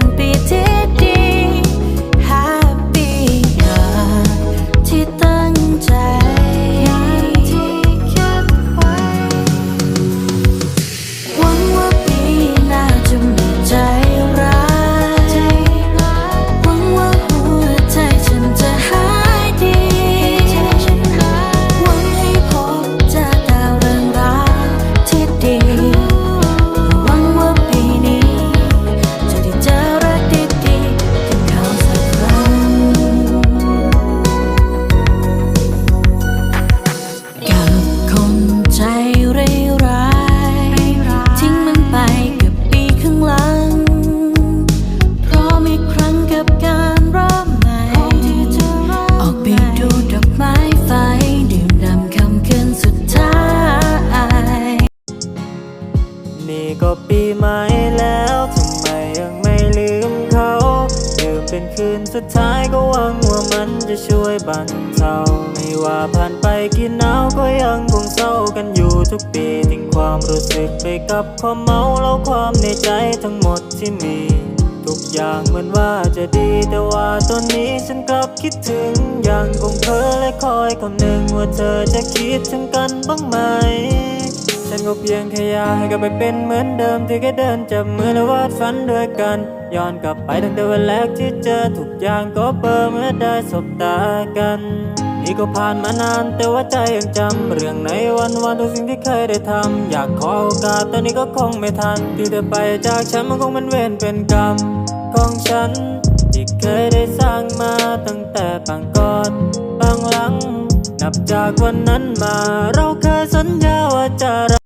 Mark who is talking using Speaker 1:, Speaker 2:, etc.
Speaker 1: shouldn't be นี่ก็ปีใหม่แล้วทำไมยังไม่ลืมเขาดื่มเป็นคืนสุดท้ายก็หวังว่ามันจะช่วยบรรเทาไม่ว่าผ่านไปกี่หนาวก็ยังคงเศร้ากันอยู่ทุกปีทิ้งความรู้สึกไปกับความเมาแล้วความในใจทั้งหมดที่มีทุกอย่างเหมือนว่าจะดีแต่ว่าตอนนี้ฉันกลับคิดถึงยังคงเพ้อและคอยคำนึงว่าเธอจะคิดถึงกันบ้างไหม ฉันก็เพียงแค่อยากให้กลับไปเป็นเหมือนเดิมที่แค่เดินจับมือและวาดฝันด้วยกัน ย้อนกลับไปตั้งแต่วันแรกที่เจอทุกอย่างก็เบลอเมื่อได้สบตากัน นี่ก็ผ่านมานานแต่ว่าใจยังจำเรื่องในวันวันทุกสิ่งที่เคยได้ทำอยากขอโอกาสตอนนี้ก็คงไม่ทัน ที่เธอไปจากฉันมันคงเป็นเวรเป็นกรรมของฉันที่เคยได้สร้างมาตั้งแต่ปางก่อนบางหลัง นับจากวันนั้นมาเราเคยสัญญาว่าจะรั